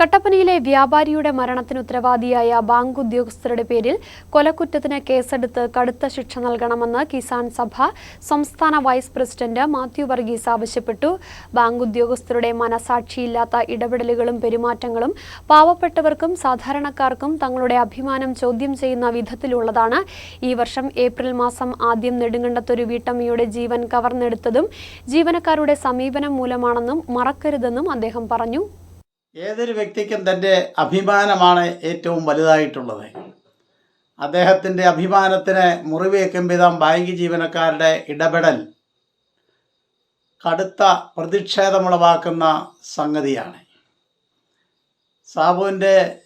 കട്ടപ്പനയിലെ വ്യാപാരിയുടെ മരണത്തിന് ഉത്തരവാദിയായ ബാങ്ക് ഉദ്യോഗസ്ഥരുടെ പേരിൽ കൊലക്കുറ്റത്തിന് കേസെടുത്ത് കടുത്ത ശിക്ഷ നൽകണമെന്ന് കിസാൻ സഭ സംസ്ഥാന വൈസ് പ്രസിഡന്റ് മാത്യു വർഗീസ് ആവശ്യപ്പെട്ടു. ബാങ്ക് ഉദ്യോഗസ്ഥരുടെ മനസാക്ഷിയില്ലാത്ത ഇടപെടലുകളും പെരുമാറ്റങ്ങളും പാവപ്പെട്ടവർക്കും സാധാരണക്കാർക്കും തങ്ങളുടെ അഭിമാനം ചോദ്യം ചെയ്യുന്ന വിധത്തിലുള്ളതാണ്. ഈ വർഷം ഏപ്രിൽ മാസം ആദ്യം നെടുങ്കണ്ടത്തൊരു വീട്ടമ്മയുടെ ജീവൻ കവർന്നെടുത്തതും ജീവനക്കാരുടെ സമീപനം മൂലമാണെന്നും മറക്കരുതെന്നും അദ്ദേഹം പറഞ്ഞു. ഏതൊരു വ്യക്തിക്കും തന്റെ അഭിമാനമാണ് ഏറ്റവും വലുതായിട്ടുള്ളത്. അദ്ദേഹത്തിന്റെ അഭിമാനത്തിന് മുറിവേക്കും വിധം ബാങ്ക് ജീവനക്കാരുടെ ഇടപെടൽ കടുത്ത പ്രതിഷേധമുളവാക്കുന്ന സംഗതിയാണ്. സാബുവിന്റെ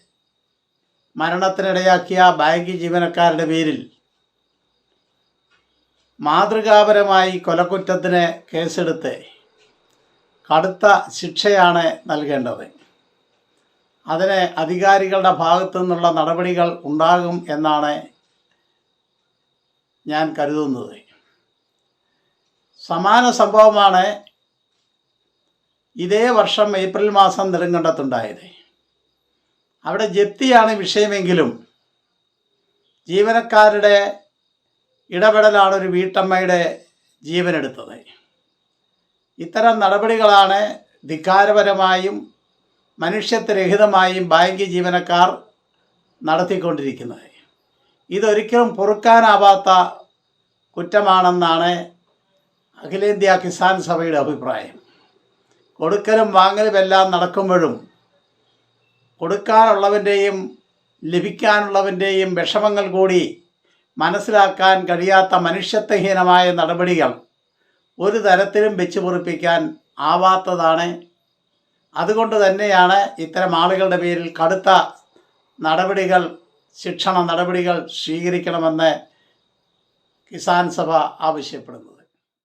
മരണത്തിനിടയാക്കിയ ബാങ്ക് ജീവനക്കാരുടെ പേരിൽ മാതൃകാപരമായി കൊലക്കുറ്റത്തിന് കേസെടുത്ത് കടുത്ത ശിക്ഷയാണ് നൽകേണ്ടത്. അതിന് അധികാരികളുടെ ഭാഗത്തു നിന്നുള്ള നടപടികൾ ഉണ്ടാകും എന്നാണ് ഞാൻ കരുതുന്നത്. സമാന സംഭവമാണ് ഇതേ വർഷം ഏപ്രിൽ മാസം നെടുങ്കണ്ടത്തുണ്ടായത്. അവിടെ ജപ്തിയാണ് വിഷയമെങ്കിലും ജീവനക്കാരുടെ ഇടപെടലാണ് ഒരു വീട്ടമ്മയുടെ ജീവനെടുത്തത്. ഇത്തരം നടപടികളാണ് ധിക്കാരപരമായും മനുഷ്യത്വരഹിതമായും ബാങ്ക് ജീവനക്കാർ നടത്തിക്കൊണ്ടിരിക്കുന്നത്. ഇതൊരിക്കലും പൊറുക്കാനാവാത്ത കുറ്റമാണെന്നാണ് അഖിലേന്ത്യാ കിസാൻ സഭയുടെ അഭിപ്രായം. കൊടുക്കലും വാങ്ങലും എല്ലാം നടക്കുമ്പോഴും കൊടുക്കാനുള്ളവന്റെയും ലഭിക്കാനുള്ളവന്റെയും വിഷമങ്ങൾ കൂടി മനസ്സിലാക്കാൻ കഴിയാത്ത മനുഷ്യത്വഹീനമായ നടപടികൾ ഒരു തരത്തിലും വെച്ച് പൊറിപ്പിക്കാൻ ആവാത്തതാണ് അതുകൊണ്ട് തന്നെയാണ് ഇത്തരം ആളുകളുടെ പേരിൽ കടുത്ത നടപടികൾ ശിക്ഷണ നടപടികൾ സ്വീകരിക്കണമെന്ന് കിസാൻ സഭ ആവശ്യപ്പെടുന്നത്.